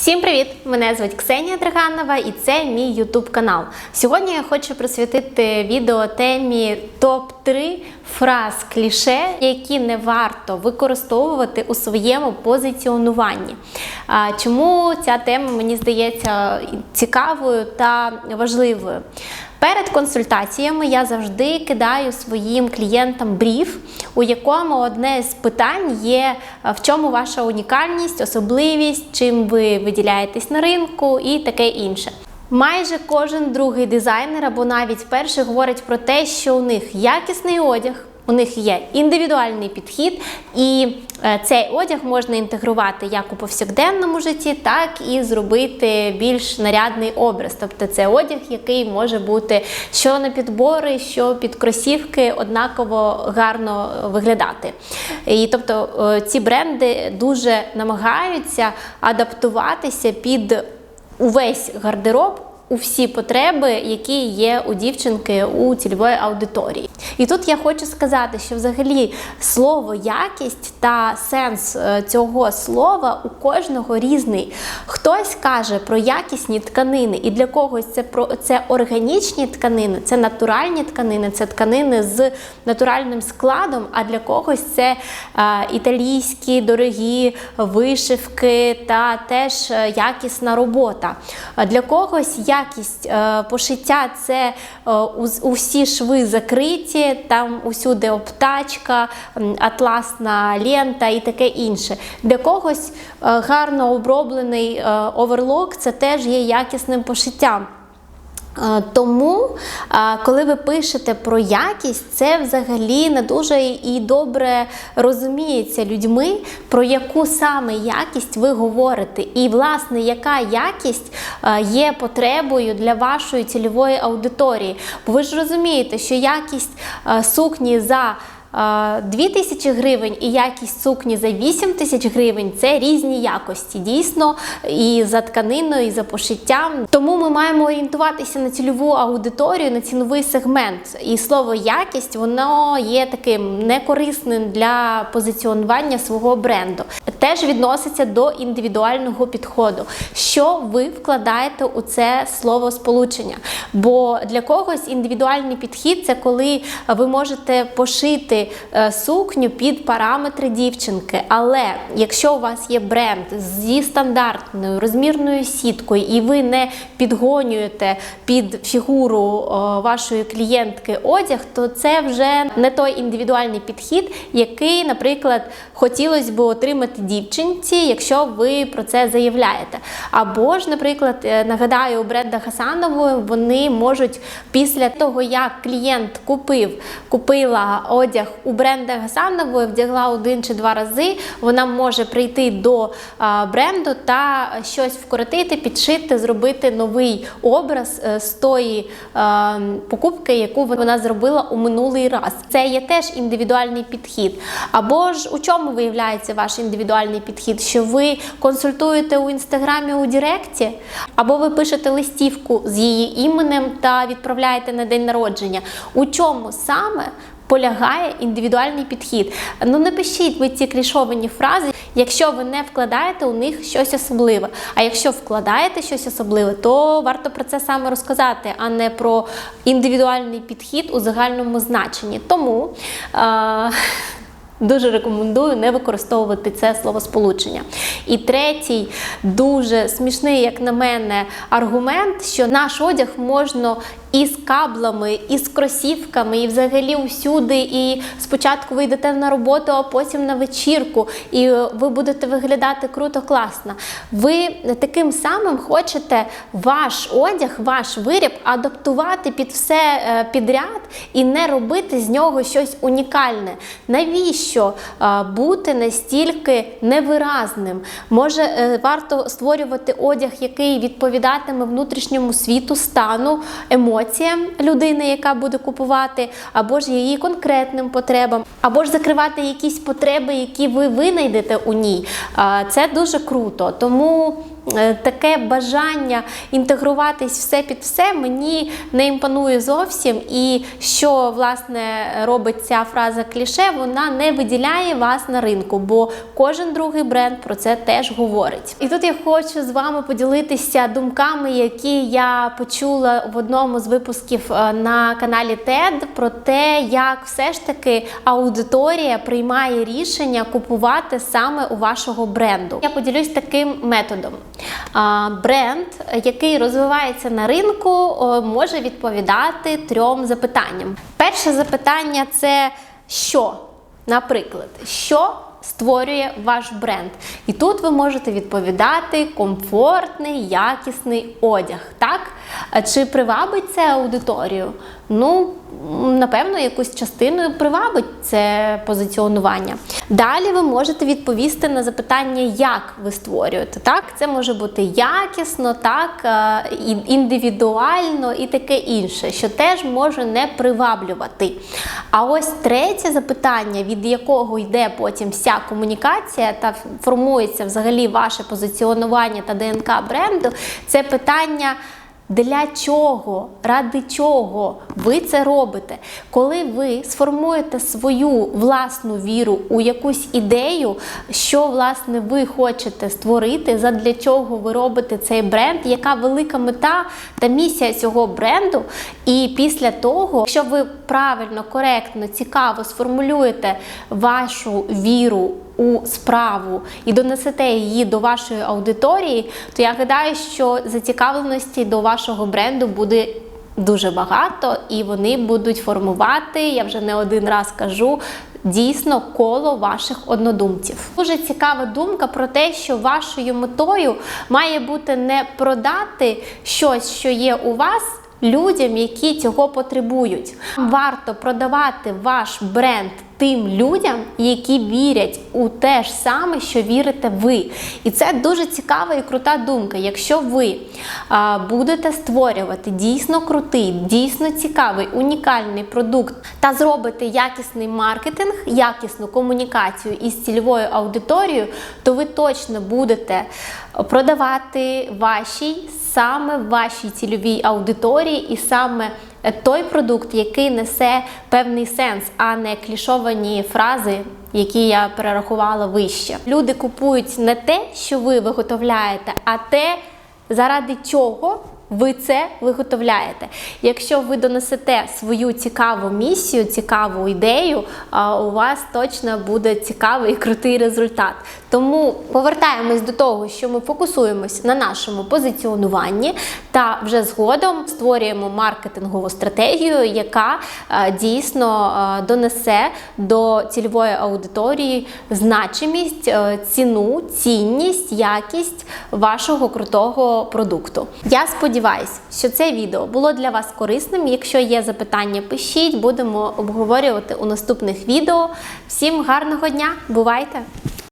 Всім привіт! Мене звуть Ксенія Драганова і це мій Ютуб канал. Сьогодні я хочу присвятити відео темі топ-3 фраз кліше, які не варто використовувати у своєму позиціонуванні. Чому ця тема мені здається цікавою та важливою? Перед консультаціями я завжди кидаю своїм клієнтам бріф, у якому одне з питань є е, в чому ваша унікальність, особливість, чим ви виділяєтесь на ринку і таке інше. Майже кожен другий дизайнер або навіть перший говорить про те, що у них якісний одяг. У них є індивідуальний підхід, і е, цей одяг можна інтегрувати як у повсякденному житті, так і зробити більш нарядний образ. Тобто це одяг, який може бути що на підбори, що під кросівки однаково гарно виглядати. І тобто е, ці бренди дуже намагаються адаптуватися під увесь гардероб у всі потреби, які є у дівчинки у цільової аудиторії. І тут я хочу сказати, що взагалі слово якість та сенс е, цього слова у кожного різний. Хтось каже про якісні тканини, і для когось це про це органічні тканини, це натуральні тканини, це тканини з натуральним складом. А для когось це е, італійські дорогі вишивки та теж е, якісна робота. Для когось якість е, пошиття це е, усі шви закриті, там усюди обтачка, атласна лента і таке інше. Для когось е, гарно оброблений оверлок це теж є якісним пошиттям. Тому, коли ви пишете про якість, це взагалі не дуже і добре розуміється людьми, про яку саме якість ви говорите, і, власне, яка якість є потребою для вашої цільової аудиторії. Бо ви ж розумієте, що якість сукні за 2 тисячі гривень і якість сукні за 8 тисяч гривень це різні якості, дійсно, і за тканиною, і за пошиттям. Тому ми маємо орієнтуватися на цільову аудиторію, на ціновий сегмент. І слово якість воно є таким некорисним для позиціонування свого бренду. Теж відноситься до індивідуального підходу. Що ви вкладаєте у це слово сполучення? Бо для когось індивідуальний підхід це коли ви можете пошити е, сукню під параметри дівчинки. Але якщо у вас є бренд зі стандартною розмірною сіткою, і ви не підгонюєте під фігуру вашої клієнтки одяг, то це вже не той індивідуальний підхід, який, наприклад, хотілося б отримати дівчинці, якщо ви про це заявляєте. Або ж, наприклад, е, нагадаю, у бренда Хасанової вони можуть після того, як клієнт купив, купила одяг у бренда Гасанової, вдягла один чи два рази, вона може прийти до бренду та щось вкоротити, підшити, зробити новий образ е, з тої покупки, яку вона зробила у минулий раз. Це є теж індивідуальний підхід. Або ж у чому виявляється ваш індивідуальний підхід? Що ви консультуєте у інстаграмі у Директі, або ви пишете листівку з її іменем та відправляєте на день народження. У чому саме? Полягає індивідуальний підхід. Ну не пишіть ви ці клішовані фрази, якщо ви не вкладаєте у них щось особливе. А якщо вкладаєте щось особливе, то варто про це саме розказати, а не про індивідуальний підхід у загальному значенні. Тому. Е- Дуже рекомендую не використовувати це словосполучення. І третій, дуже смішний, як на мене, аргумент, що наш одяг можна і з каблами, і з кросівками, і взагалі усюди. І спочатку ви йдете на роботу, а потім на вечірку, і е, ви будете виглядати круто, класно. Ви таким самим хочете ваш одяг, ваш виріб адаптувати під все е, підряд і не робити з нього щось унікальне. Навіщо е, бути настільки невиразним? Може, варто створювати одяг, який відповідатиме внутрішньому світу, стану, емоціям людини, яка буде купувати, або ж її конкретним потребам, або ж закривати якісь потреби, які ви винайдете у ній. Це дуже круто. Тому таке бажання інтегруватись все під все мені не імпонує зовсім. І що власне робить ця фраза кліше, вона не виділяє вас на ринку, бо кожен другий бренд про це теж говорить. І тут я хочу з вами поділитися думками, які я почула в одному з випусків е, на каналі TED про те, як все ж таки аудиторія приймає рішення купувати саме у вашого бренду. Я поділюсь таким методом. Бренд, який розвивається на ринку, може відповідати трьом запитанням. Перше запитання це що? Наприклад, що створює ваш бренд? І тут ви можете відповідати комфортний, якісний одяг. Так? А Чи привабить це аудиторію? Ну, напевно, якусь частиною привабить це позиціонування. Далі ви можете відповісти на запитання, як ви створюєте. Так, це може бути якісно, так, е, індивідуально і таке інше, що теж може не приваблювати. А ось третє запитання, від якого йде потім вся комунікація та формується взагалі ваше позиціонування та ДНК бренду, це питання. Для чого, ради чого ви це робите? Коли ви сформуєте свою власну віру у якусь ідею, що власне ви хочете створити, задля чого ви робите цей бренд, яка велика мета та місія цього бренду? І після того, якщо ви правильно, коректно, цікаво сформулюєте вашу віру у справу і донесете її до вашої аудиторії, то я гадаю, що зацікавленості до вашого бренду буде. Дуже багато, і вони будуть формувати, я вже не один раз кажу, дійсно коло ваших однодумців. Дуже цікава думка про те, що вашою метою має бути не продати щось, що є у вас, людям, які цього потребують. Варто продавати ваш бренд тим людям, які вірять у те ж саме, що вірите ви. І це дуже цікава і крута думка. Якщо ви а, будете створювати дійсно крутий, дійсно цікавий, унікальний продукт та зробите якісний маркетинг, якісну комунікацію із цільовою аудиторією, то ви точно будете продавати вашій саме вашій цільовій аудиторії і саме той продукт, який несе певний сенс, а не клішовані фрази, які я перерахувала вище. Люди купують не те, що ви виготовляєте, а те, заради чого. Ви це виготовляєте. Якщо ви донесете свою цікаву місію, цікаву ідею, у вас точно буде цікавий і крутий результат. Тому повертаємось до того, що ми фокусуємось на нашому позиціонуванні та вже згодом створюємо маркетингову стратегію, яка е, дійсно е, донесе до цільової аудиторії значимість, е, ціну, цінність, якість вашого крутого продукту. Я сподіваюся, що це відео було для вас корисним. Якщо є запитання, пишіть, будемо обговорювати у наступних відео. Всім гарного дня! Бувайте!